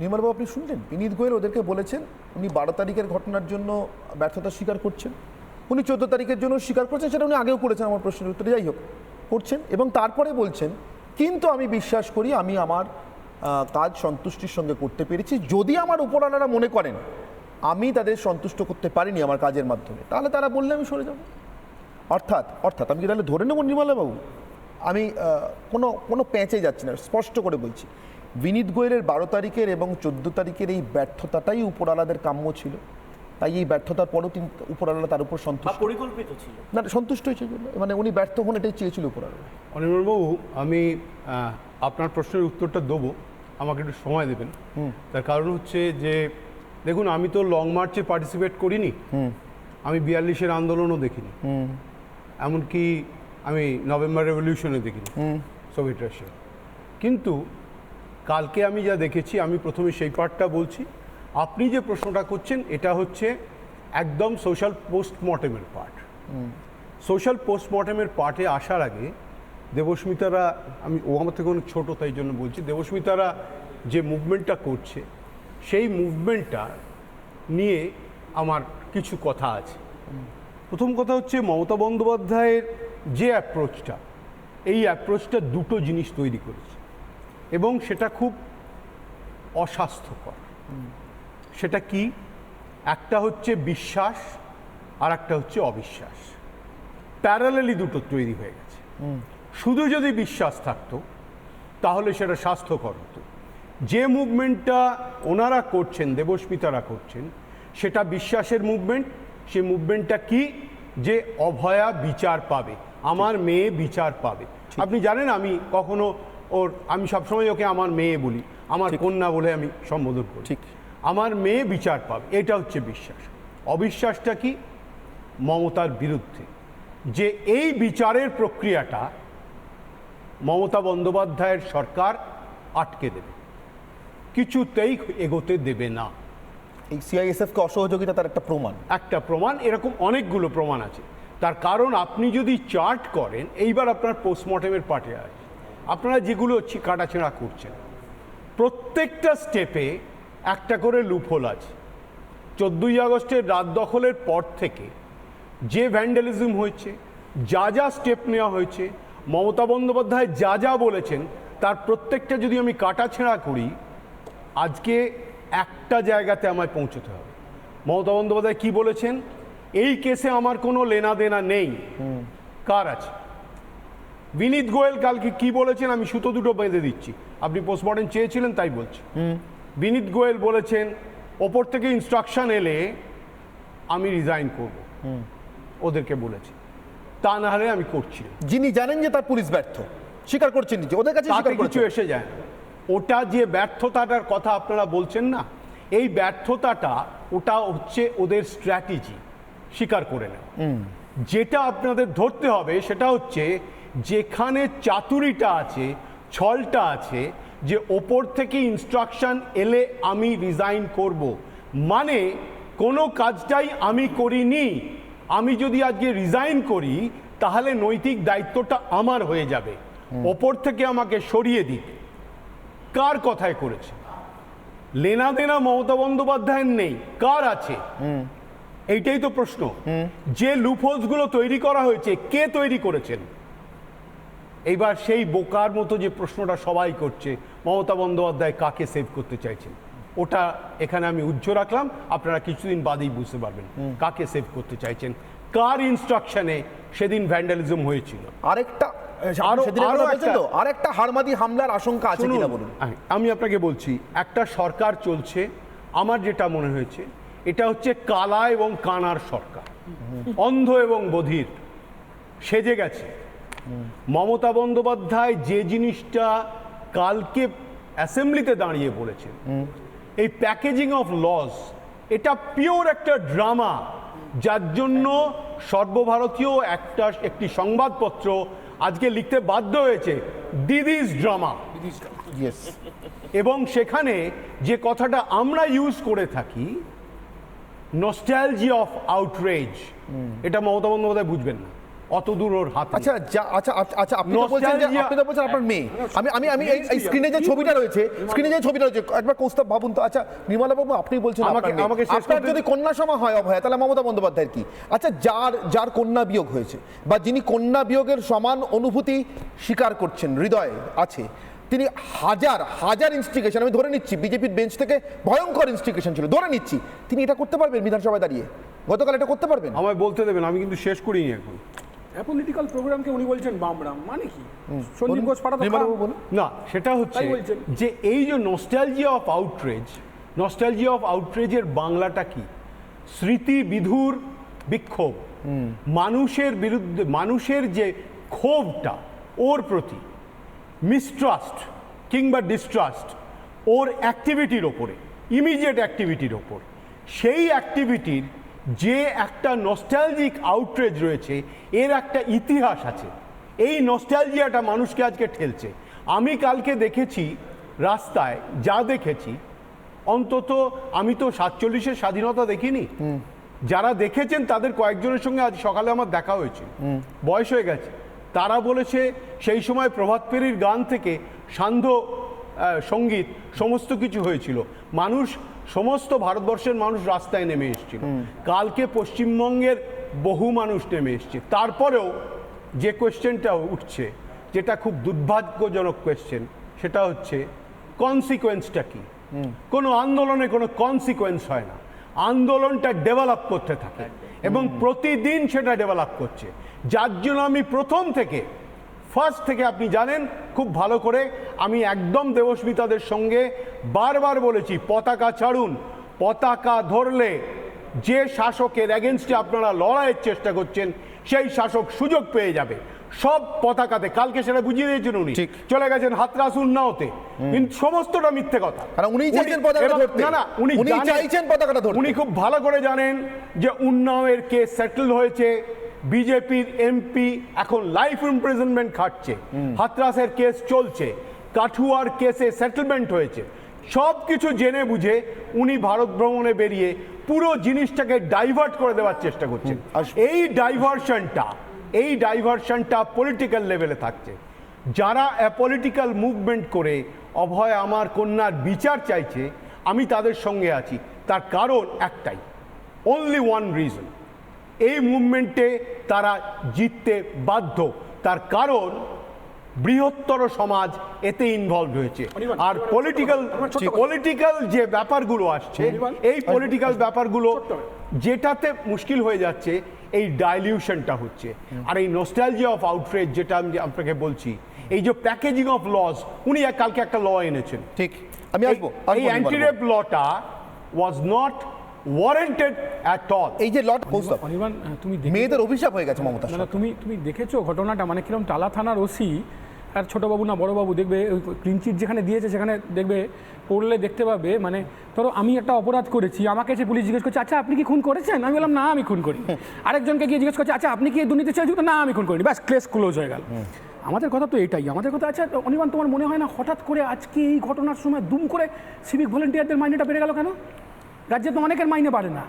নির্মলবাবু, আপনি শুনলেন? বিনীত গোয়েল ওদেরকে বলেছেন, উনি বারো তারিখের ঘটনার জন্য ব্যর্থতা স্বীকার করছেন। উনি চোদ্দ তারিখের জন্য স্বীকার করছেন, সেটা উনি আগেও করেছেন আমার প্রশ্নের উত্তরে। যাই হোক, করছেন এবং তারপরে বলছেন, কিন্তু আমি বিশ্বাস করি, আমি আমার কাজ সন্তুষ্টির সঙ্গে করতে পেরেছি। যদি আমার উপরালারা মনে করেন, আমি তাদের সন্তুষ্ট করতে পারিনি আমার কাজের মাধ্যমে, তাহলে তারা বললে আমি সরে যাব। অর্থাৎ অর্থাৎ, আমি কি তাহলে ধরে নেব নির্মলাবাবু? আমি কোনো কোনো প্যাঁচে যাচ্ছি না, স্পষ্ট করে বলছি। বিনীত গোয়েলের বারো তারিখের এবং চোদ্দ তারিখের এই ব্যর্থতাটাই উপরালাদের কাম্য ছিল। তাই এই ব্যর্থতার পরও তিনি উপরালা তার উপর সন্তুষ্ট। পরিকল্পিত ছিল। না সন্তুষ্ট হয়েছে। মানে উনি ব্যর্থ হন এটাই চেয়েছিল উপরালা। অনির্মলবাবু আমি আপনার প্রশ্নের উত্তরটা দেবো। আমাকে একটু সময় দেবেন। তার কারণ হচ্ছে যে দেখুন আমি তো লং মার্চে পার্টিসিপেট করিনি। আমি বিয়াল্লিশের আন্দোলনও দেখিনি। এমনকি আমি নভেম্বর রেভলিউশনে দেখিনি। সোভিয়েত রাশিয়া কিন্তু কালকে আমি যা দেখেছি আমি প্রথমে সেই পার্টটা বলছি। আপনি যে প্রশ্নটা করছেন এটা হচ্ছে একদম সোশ্যাল পোস্টমর্টেমের পার্ট সোশ্যাল পোস্টমর্টেমের পার্টে আসার আগে দেবস্মিতারা আমি ও আমার থেকে অনেক ছোটো তাই জন্য বলছি দেবস্মিতারা যে মুভমেন্টটা করছে সেই মুভমেন্টটা নিয়ে আমার কিছু কথা আছে। প্রথম কথা হচ্ছে মমতা বন্দ্যোপাধ্যায়ের যে অ্যাপ্রোচটা এই অ্যাপ্রোচটা দুটো জিনিস তৈরি করেছে। এবং সেটা খুব অস্বাস্থ্যকর। সেটা কি? একটা হচ্ছে বিশ্বাস আর একটা হচ্ছে অবিশ্বাস। প্যারালালি দুটো তৈরি হয়ে গেছে। শুধু যদি বিশ্বাস থাকতো তাহলে সেটা স্বাস্থ্যকর হতো। যে মুভমেন্টটা ওনারা করছেন দেবস্মিতারা করছেন সেটা বিশ্বাসের মুভমেন্ট। সে মুভমেন্টটা কি? যে অভয়া বিচার পাবে। আমার মেয়ে বিচার পাবে। আপনি জানেন আমি কখনো ওর আমি সবসময় ওকে আমার মেয়ে বলি আমার কন্যা বলে আমি সম্বোধন করি। ঠিক। আমার মেয়ে বিচার পাবে এটা হচ্ছে বিশ্বাস। অবিশ্বাসটা কি? মমতার বিরুদ্ধে। যে এই বিচারের প্রক্রিয়াটা মমতা বন্দ্যোপাধ্যায়ের সরকার আটকে দেবে। কিছুতেই এগোতে দেবে না। এই সিআইএসএফকে অসহযোগিতা তার একটা প্রমাণ। একটা প্রমাণ এরকম অনেকগুলো প্রমাণ আছে। তার কারণ আপনি যদি চার্ট করেন এইবার আপনার পোস্টমর্টেমের পার্টে আছে আপনারা যেগুলো হচ্ছে কাটাছেঁড়া করছেন প্রত্যেকটা স্টেপে একটা করে লুফোল আছে। চোদ্দোই আগস্টের রাত দখলের পর থেকে যে ভ্যান্ডালিজম হয়েছে যা যা স্টেপ নেওয়া হয়েছে মমতা বন্দ্যোপাধ্যায় যা যা বলেছেন তার প্রত্যেকটা যদি আমি কাটাছেঁড়া করি আজকে একটা জায়গাতে আমায় পৌঁছতে হবে। মমতা বন্দ্যোপাধ্যায় কি বলেছেন? এই কেসে আমার কোনো লেনা দেনা নেই কার আছে? বিনীত গোয়েল কালকে কি বলেছেন আমি সুতো দুটো বেঁধে দিচ্ছি। আপনি পোস্টমর্টম চেয়েছিলেন তাই বলছি। বিনীত গোয়েল বলেছেন ওপর থেকে ইনস্ট্রাকশন এলে আমি রিজাইন করব। ওদেরকে বলেছি। তা না হলে আমি করছি যিনি জানেন যে তার পুলিশ ব্যর্থ স্বীকার করছেন নিজে ওদের কাছে স্বীকার কিছু এসে যায় ওটা যে ব্যর্থতাটার কথা আপনারা বলছেন না এই ব্যর্থতাটা ওটা হচ্ছে ওদের স্ট্র্যাটেজি স্বীকার করে নেওয়া। যেটা আপনাদের ধরতে হবে সেটা হচ্ছে যেখানে চাতুরিটা আছে ছলটা আছে যে ওপর থেকে ইনস্ট্রাকশন এলে আমি রিজাইন করব। মানে কোনো কাজটাই আমি করিনি আমি যদি আজকে রিজাইন করি তাহলে নৈতিক দায়িত্বটা আমার হয়ে যাবে। ওপর থেকে আমাকে সরিয়ে দিক। কার কথায় করেছে? লেনা দেনা মমতা বন্দ্যোপাধ্যায়ের নেই কার আছে? এইটাই তো প্রশ্ন। যে লুফোলসগুলো তৈরি করা হয়েছে কে তৈরি করেছেন? এইবার সেই বোকার মতো যে প্রশ্নটা সবাই করছে মমতা বন্দ্যোপাধ্যায় কাকে সেভ করতে চাইছেন? ওটা এখানে আমি উজ্জ্ব রাখলাম আপনারা কিছুদিন বাদেই বুঝতে পারবেন কাকে সেভ করতে চাইছেন। কার ইনস্ট্রাকশনে সেদিন ভ্যান্ডালিজম হয়েছিল? আরেকটা আরেকটা হারমাদি হামলার আশঙ্কা আছে কিনা বলুন। আমি আপনাকে বলছি একটা সরকার চলছে আমার যেটা মনে হয়েছে এটা হচ্ছে কালা এবং কানার সরকার। অন্ধ এবং বধির সেজে গেছে। মমতা বন্দ্যোপাধ্যায় যে জিনিসটা কালকে অ্যাসেম্বলিতে দাঁড়িয়ে বলেছেন এই প্যাকেজিং অফ লস এটা পিওর একটা ড্রামা যার জন্য সর্বভারতীয় একটা একটি সংবাদপত্র আজকে লিখতে বাধ্য হয়েছে দিদিস ড্রামা। এবং সেখানে যে কথাটা আমরা ইউজ করে থাকি নস্টালজি অফ আউটরেজ এটা মমতা বন্দ্যোপাধ্যায় বুঝবেন না। অত দূর ওর হাত আচ্ছা আচ্ছা আচ্ছা, আচ্ছা আপনি তো বলছেন যে আপনি তো বলছেন আপনার মেয়ে। আমি আমি আমি এই- এই স্ক্রিনে যে ছবিটা রয়েছে স্ক্রিনে যে ছবিটা রয়েছে একবার কৌস্তব ভাবুন তো। আচ্ছা নির্মলা বাবু আপনি বলছেন আমাকে- আমাকে আপনার যদি কন্যা সমা হয় অভয় তাহলে মমতা বন্দ্যোপাধ্যায়ের কি? আচ্ছা যার যার কন্যা বিয়োগ হয়েছে বা যিনি কন্যা বিয়োগের সমান অনুভূতি স্বীকার করছেন হৃদয়ে আছে তিনি হাজার হাজার ইনস্টিগেশন আমি ধরে নিচ্ছি বিজেপির বেঞ্চ থেকে ভয়ঙ্কর ইনস্টিগেশন ছিল ধরে নিচ্ছি। তিনি এটা করতে পারবেন বিধানসভায় দাঁড়িয়ে? গতকাল এটা করতে পারবেন? আমায় বলতে দেবেন আমি কিন্তু শেষ করিনি এখন। পলিটিক্যাল প্রোগ্রামকে উনি বলছেন বামরাম মানে কি? সন্দীপ ঘোষ পাঠা তো নির্মলা খারাপ। বাবু বলুন। না সেটা হচ্ছে যে এই যে nostalgia of outrage nostalgia of আউটরেজের বাংলাটা কি? স্মৃতি বিধুর বিক্ষোভ। মানুষের বিরুদ্ধে মানুষের যে ক্ষোভটা ওর প্রতি মিসট্রাস্ট কিংবা ডিস্ট্রাস্ট ওর অ্যাক্টিভিটির ওপরে ইমিডিয়েট অ্যাক্টিভিটির ওপর সেই অ্যাক্টিভিটির যে একটা নস্টালজিক আউটরেজ রয়েছে এর একটা ইতিহাস আছে। এই নস্টালজিয়াটা মানুষকে আজকে ঠেলছে। আমি কালকে দেখেছি রাস্তায় যা দেখেছি অন্তত আমি তো সাতচল্লিশের স্বাধীনতা দেখিনি। যারা দেখেছেন তাদের কয়েকজনের সঙ্গে আজ সকালে আমার দেখা হয়েছে। বয়স হয়ে গেছে। তারা বলেছে সেই সময় প্রভাত ফেরির গান থেকে সান্ধ্য সংগীত সমস্ত কিছু হয়েছিল। মানুষ সমস্ত ভারতবর্ষের মানুষ রাস্তায় নেমে এসেছিল। কালকে পশ্চিমবঙ্গের বহু মানুষ নেমে এসছে। তারপরেও যে কোয়েশ্চেনটা উঠছে যেটা খুব দুর্ভাগ্যজনক কোয়েশ্চেন সেটা হচ্ছে কনসিকোয়েন্সটা কি? কোনো আন্দোলনে কোনো কনসিকোয়েন্স হয় না। আন্দোলনটা ডেভেলপ করতে থাকে এবং প্রতিদিন সেটা ডেভেলপ করছে। যার জন্য আমি প্রথম থেকে ফার্স্ট থেকে আপনি জানেন খুব ভালো করে আমি একদম দেবস্মিতাদের সঙ্গে বারবার বলেছি পতাকা ছাড়ুন পতাকা ধরলে যে শাসকের এগেনস্টে আপনারা লড়াইয়ের চেষ্টা করছেন সেই শাসক সুযোগ পেয়ে যাবে সব পতাকাতে কালকে সেটা বুঝিয়ে দিয়েছেন উনি। চলে গেছেন হাতরাস উন্নাওতে কিন্তু সমস্তটা মিথ্যে কথা উনিই চাইছেন পতাকাটা ধরতে। না না উনি উনি চাইছেন পতাকাটা ধরতে। উনি খুব ভালো করে জানেন যে উন্নাওয়ের কেস সেটেল হয়েছে বিজেপির এমপি এখন লাইফ ইমপ্রিজনমেন্ট খাটছে। হাতরাসের কেস চলছে। কাঠুয়ার কেসে সেটেলমেন্ট হয়েছে। সব কিছু জেনে বুঝে উনি ভারত ভ্রমণে বেরিয়ে পুরো জিনিসটাকে ডাইভার্ট করে দেওয়ার চেষ্টা করছেন। এই ডাইভারশনটা এই ডাইভারশনটা পলিটিক্যাল লেভেলে থাকছে। যারা পলিটিক্যাল মুভমেন্ট করে অভয় আমার কন্যার বিচার চাইছে আমি তাদের সঙ্গে আছি। তার কারণ একটাই অনলি ওয়ান রিজন এই মুভমেন্টে তারা জিততে বাধ্য। তার কারণ বৃহত্তর সমাজ এতে ইনভলভ হয়েছে। আর পলিটিক্যাল। পলিটিক্যাল যে ব্যাপারগুলো আসছে এই পলিটিক্যাল ব্যাপারগুলো যেটাতে মুশকিল হয়ে যাচ্ছে এই ডাইলিউশনটা হচ্ছে। আর এই নোস্টালজিয়া অফ আউটরেজ যেটা আমি আপনাকে বলছি এই যে প্যাকেজিং অফ লস উনি এক- কালকে একটা ল এনেছেন। ঠিক আমি আসব এই- আসব এই নির্মলা অ্যান্টি বাবু। রেপ লটা was not warranted at all এই যে লট কৌস্তব অনির্বাণ তুমি দেখে মেয়েদের অভিশাপ হয়ে গেছে মমতা না, তুমি তুমি দেখেছ ঘটনাটা? মানে কীরকম টালা থানার ওসি আর ছোটবাবু না বড়বাবু দেখবে ক্লিনচিট যেখানে দিয়েছে সেখানে দেখবে পড়লে দেখতে পাবে। মানে ধরো আমি একটা অপরাধ করেছি আমাকে এসে পুলিশ জিজ্ঞেস করছে আচ্ছা আপনি কি খুন করেছেন? আমি বললাম না আমি খুন করি আরেকজনকে গিয়ে জিজ্ঞেস করছে আচ্ছা আপনি কি দুর্নীতি চেয়ে না আমি খুন করিনি। ব্যাস ক্লেস ক্লোজ হয়ে গেল। আমাদের কথা তো এটাই। আমাদের কথা আচ্ছা অনির্বাণ তোমার মনে হয় না হঠাৎ করে আজকে এই ঘটনার সময় দুম করে সিভিক ভলেন্টিয়ারদের মাইনেটা বেড়ে গেল কেন? রাজ্যে তো অনেকের মাইনে বাড়ে না।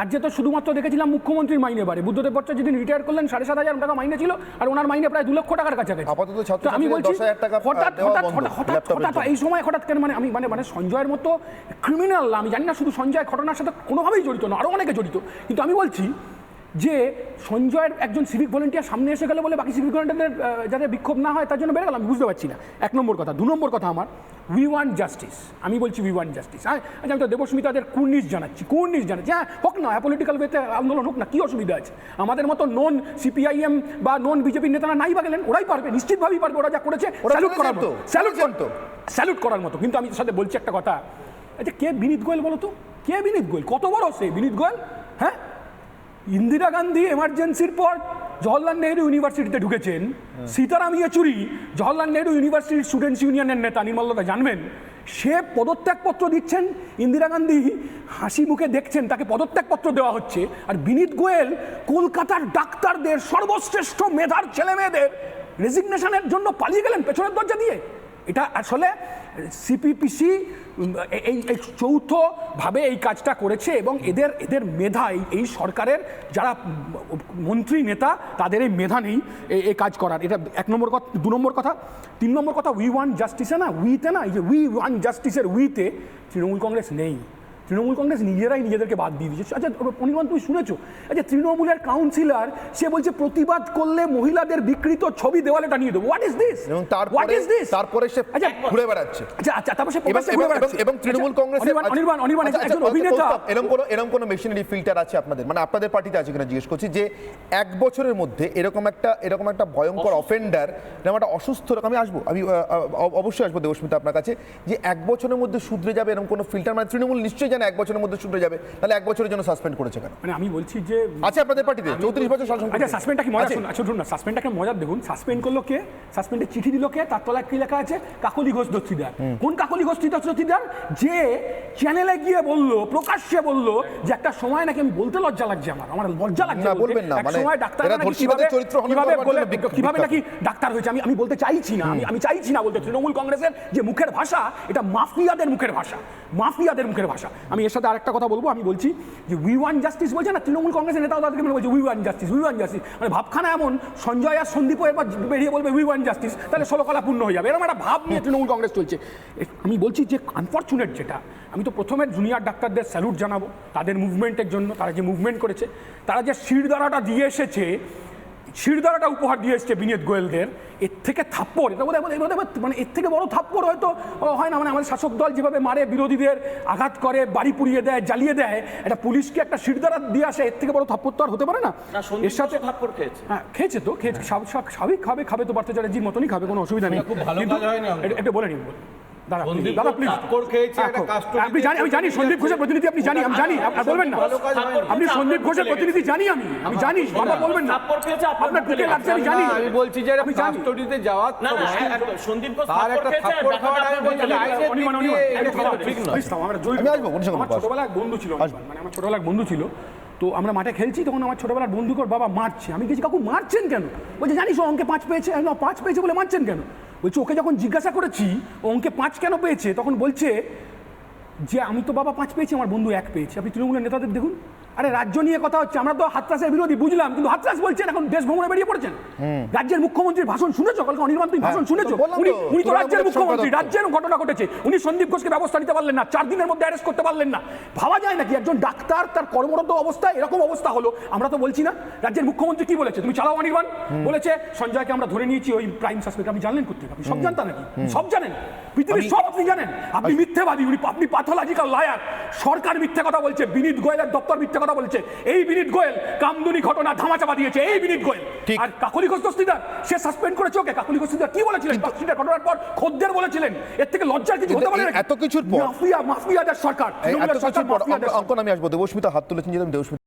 রাজ্যে তো শুধুমাত্র দেখেছিলাম মুখ্যমন্ত্রীর মাইনে বাড়ে। বুদ্ধদেব ভট্টাচার্য যেদিন রিটায়ার করলেন সাড়ে সাত হাজার টাকা মাইনে ছিল আর ওনার মাইনে প্রায় দু লক্ষ টাকার কাছাকাছি। তো আমি বলছি টাকা, হঠাৎ হঠাৎ হঠাৎ। এই সময় হঠাৎ কেন মানে আমি মানে মানে সঞ্জয়ের মতো ক্রিমিনাল আমি জানি না শুধু সঞ্জয় ঘটনার সাথে কোনোভাবেই জড়িত না আরও অনেকে জড়িত। কিন্তু আমি বলছি যে সঞ্জয়ের একজন সিভিক ভলেন্টিয়ার সামনে এসে গেলে বলে বাকি সিভিক ভলেন্টিয়ারদের যাতে বিক্ষোভ না হয় তার জন্য বেড়ে গেল। আমি বুঝতে পারছি না। এক নম্বর কথা। দু নম্বর কথা আমার। উই ওয়ান্ট জাস্টিস আমি বলছি উই ওয়ান্ট জাস্টিস হ্যাঁ আচ্ছা আমি তো দেবস্মিতাদের কুর্নিশ জানাচ্ছি কুর্নিশ জানাচ্ছি। হ্যাঁ হোক না পলিটিক্যাল ওয়েতে আন্দোলন হোক না কী অসুবিধা আছে? আমাদের মতো নন সিপিআইএম বা নন বিজেপির নেতারা নাই বা গেলেন ওরাই পারবে নিশ্চিতভাবেই পারবে ওরা যা করেছে স্যালুট করার মতো। স্যালুট করেছেন তো। স্যালুট করার মতো। কিন্তু আমি সাথে বলছি একটা কথা। আচ্ছা কে বিনীত গোয়েল বলো তো? কে বিনীত গোয়েল? কত বড় সে বিনীত গোয়েল? হ্যাঁ? ইন্দিরা গান্ধী এমার্জেন্সির পর জওহরলাল নেহরু ইউনিভার্সিটিতে ঢুকেছেন। সীতারাম ইয়েচুরি জওহরলাল নেহরু ইউনিভার্সিটির স্টুডেন্টস ইউনিয়নের নেতা নির্মলদা জানবেন সে পদত্যাগপত্র দিচ্ছেন ইন্দিরা গান্ধী হাসি মুখে দেখছেন তাকে পদত্যাগপত্র দেওয়া হচ্ছে। আর বিনীত গোয়েল কলকাতার ডাক্তারদের সর্বশ্রেষ্ঠ মেধার ছেলে মেয়েদের রেজিগনেশনের জন্য পালিয়ে গেলেন পেছনের দরজা দিয়ে। এটা আসলে সিপিপিসি এই চৌথভাবে এই কাজটা করেছে এবং এদের এদের মেধা, এই সরকারের যারা মন্ত্রী, নেতা, তাদের এই মেধা নেই এই কাজ করার। এটা এক নম্বর কথা, দু নম্বর কথা। তিন নম্বর কথা উই ওয়ান জাস্টিসে না উইতে না, এই যে উই ওয়ান জাস্টিসের উইতে তৃণমূল কংগ্রেস নেই। তৃণমূল কংগ্রেস নিজেরাই নিজেদেরকে বাদ দিয়ে দিয়েছে। আচ্ছা অনির্বাণ তুমি শুনেছো? আচ্ছা তৃণমূলের কাউন্সিলর সে বলছে প্রতিবাদ করলে মহিলাদের বিকৃত ছবি দেওয়ালে টানিয়ে দেবো। হোয়াট ইজ দিস এবং হোয়াট তারপরে ইজ দিস তারপরে সে আচ্ছা ঘুরে বেড়াচ্ছে। আচ্ছা আচ্ছা তারপর সে প্রকাশ্যে ঘুরে বেড়াচ্ছে। এবং তৃণমূল আচ্ছা, কংগ্রেসের অনির্বাণ অনির্বাণ অনির্বাণ আচ্ছা, একজন আচ্ছা, অভিনেতা. এরকম কোনো এরকম কোনো মেশিনারি ফিল্টার আছে আপনাদের? মানে আপনাদের পার্টিতে আছে কিনা জিজ্ঞেস করছি যে এক বছরের মধ্যে এরকম একটা এরকম একটা ভয়ঙ্কর অফেন্ডার এরকম একটা অসুস্থ রকম আমি আসব আমি অবশ্যই আসব দেবস্মিতা আপনার কাছে যে এক বছরের মধ্যে শুধরে যাবে এরকম কোনো ফিল্টার মানে তৃণমূল নিশ্চয়ই জানে এক বছরের মধ্যে শুধরে যাবে? তাহলে এক বছরের জন্য সাসপেন্ড করেছে কেন? মানে আমি বলছি যে আছে আপনাদের পার্টিতে? চৌত্রিশ বছর শাসন আচ্ছা সাসপেন্ডটা কি মজা আচ্ছা শুনুন না সাসপেন্ডটাকে মজা দেখুন সাসপেন্ড করল কে? সাসপেন্ডের চিঠি দিল কে? তার তলায় কি লেখা আছে? কাকলি ঘোষ দস্তিদার। কোন কাকলি ঘোষ দস্তিদার? যে চ্যানেলে গিয়ে বলল প্রকাশ্যে বলল যে একটা সময় নাকি আমি বলতে লজ্জা লাগছে আমার আমার লজ্জা লাগছে না, বলবেন না, মানে সময় ডাক্তার কিভাবে- চরিত্র কীভাবে বলে কীভাবে নাকি ডাক্তার হয়েছে? আমি আমি বলতে চাইছি না আমি আমি চাইছি না বলতে তৃণমূল কংগ্রেসের যে মুখের ভাষা এটা মাফিয়াদের মুখের ভাষা মাফিয়াদের মুখের ভাষা। আমি এর সাথে আরেকটা কথা বলব, আমি বলছি যে উই ওয়ান জাস্টিস বলছে না, তৃণমূল কংগ্রেসের নেতাও তাদেরকে মনে বলছে we won justice we won justice মানে ভাবখানা এমন, সঞ্জয় আর সন্দীপও এবার বেরিয়ে বলবে উই ওয়ান জাস্টিস তাহলে ষোলোকলা পূর্ণ হয়ে যাবে। এরকম একটা ভাব নিয়ে তৃণমূল কংগ্রেস চলছে। আমি বলছি যে আনফর্চুনেট যেটা, আমি তো প্রথমে জুনিয়র ডাক্তারদের স্যালুট জানাব, তাদের মুভমেন্টের জন্য, তারা যে মুভমেন্ট করেছে, তারা যে শিরদাঁড়াটা দিয়ে এসেছে শিরদাঁড়াটা উপহার দিয়ে এসছে বিনীত গোয়েলদের। এর থেকে থাপ্পড় এটা বোধহয় বোধহয়- বোধহয় মানে এর থেকে বড় থাপ্পড় হয়তো হয় না মানে আমাদের শাসক দল যেভাবে মারে বিরোধীদের আঘাত করে বাড়ি পুড়িয়ে দেয় জ্বালিয়ে দেয় এটা পুলিশকে একটা শিরদাঁড়া দিয়ে আসে এর থেকে বড় থাপ্পড় তো আর হতে পারে না। এর সাথে থাপ্পড় খেয়েছে। হ্যাঁ খেয়েছে তো খেয়েছে স্বাভ- স্বাভাবিক খাবে খাবে তো পার্থ চ্যাটার্জির মতনই খাবে কোনো অসুবিধা নেই। কিন্তু একটু বলে নিন। দাদা প্লিজ আপনি জানি আমি জানি সন্দীপ ঘোষের প্রতিনিধি আপনি জানি আমি জানি আপনি বলবেন না। আপনি সন্দীপ ঘোষের প্রতিনিধি জানি আমি আমি জানি বাবা বলবেন না। আপনার আপনার বুকে বুকে লাগছে আমি জানি। আমি বলছি যে আমি জানি। কাস্টডিতে যাওয়া না না তো- একদম সন্দীপ ঘোষ তার একটা থাপ্পড় আমি বলছি, ঠিক। আমরা। আমি আসব, আমার ছোটবেলায় বন্ধু ছিল মানে আমার ছোটবেলায় বন্ধু ছিল। তো আমরা মাঠে খেলছি তখন আমার ছোটবেলার বন্ধুকে ওর বাবা মারছে। আমি গেছি কাকু মারছেন কেন? বলছে জানিস ও অঙ্কে পাঁচ পেয়েছে পাঁচ পেয়েছে বলে মারছেন কেন? বলছে, ওকে যখন জিজ্ঞাসা করেছি অঙ্কে পাঁচ কেন পেয়েছে? তখন বলছে যে, আমি তো বাবা পাঁচ পেয়েছি, আমার বন্ধু এক পেয়েছে। আপনি তৃণমূলের নেতাদের দেখুন। আরে রাজ্য নিয়ে কথা হচ্ছে আমরা তো হাতরাসের বিরোধী বুঝলাম কিন্তু হাতরাস বলছেন এখন দেশ ভ্রমণে বেরিয়ে পড়েছেন। রাজ্যের মুখ্যমন্ত্রীর ভাষণ শুনেছো? কালকে অনির্বাণ তুমি ভাষণ শুনেছো? উনি তো, উনি তো রাজ্যের মুখ্যমন্ত্রী রাজ্যের ঘটনা ঘটেছে। উনি সন্দীপ ঘোষকে ব্যবস্থা নিতে পারলেন না চার দিনের মধ্যে অ্যারেস্ট করতে পারলেন না। ভাবা যায় নাকি একজন ডাক্তার তার কর্মরত অবস্থায় এরকম অবস্থা হলো? আমরা তো বলছি না। রাজ্যের মুখ্যমন্ত্রী কি বলেছে? তুমি চালাও অনির্বাণ। বলেছে সঞ্জয়কে আমরা ধরে নিয়েছি ওই প্রাইম সাসপেক্ট আপনি জানলেন করতে আপনি সব জানতা নাকি? সব জানেন? পৃথিবীর সব আপনি জানেন। আপনি মিথ্যেবাদী উনি আপনি প্যাথোলজিক্যাল লায়ার সরকার মিথ্যে কথা বলছে বিনীত গোয়েলের দপ্তর মিথ্যে কথা বলছে। এই বিনীত গোয়েল কামদুনি ঘটনা ধামাচাপা দিয়েছে এই বিনীত গোয়েল। আর কাকলি ঘোষ দস্তিদার সে সাসপেন্ড করেছে ওকে। কাকলি ঘোষ দস্তিদার কি বলেছিলেন? দস্তিদার ঘটনার পর খদ্দের বলেছিলেন। এর থেকে লজ্জার কিছু হতে পারে এত কিছুর পর- মাফিয়া মাফিয়াদের সরকার এত কিছুর পর অঙ্কন আমি আসব দেবস্মিতা হাত তুলেছেন যেরকম দেবস্মিতা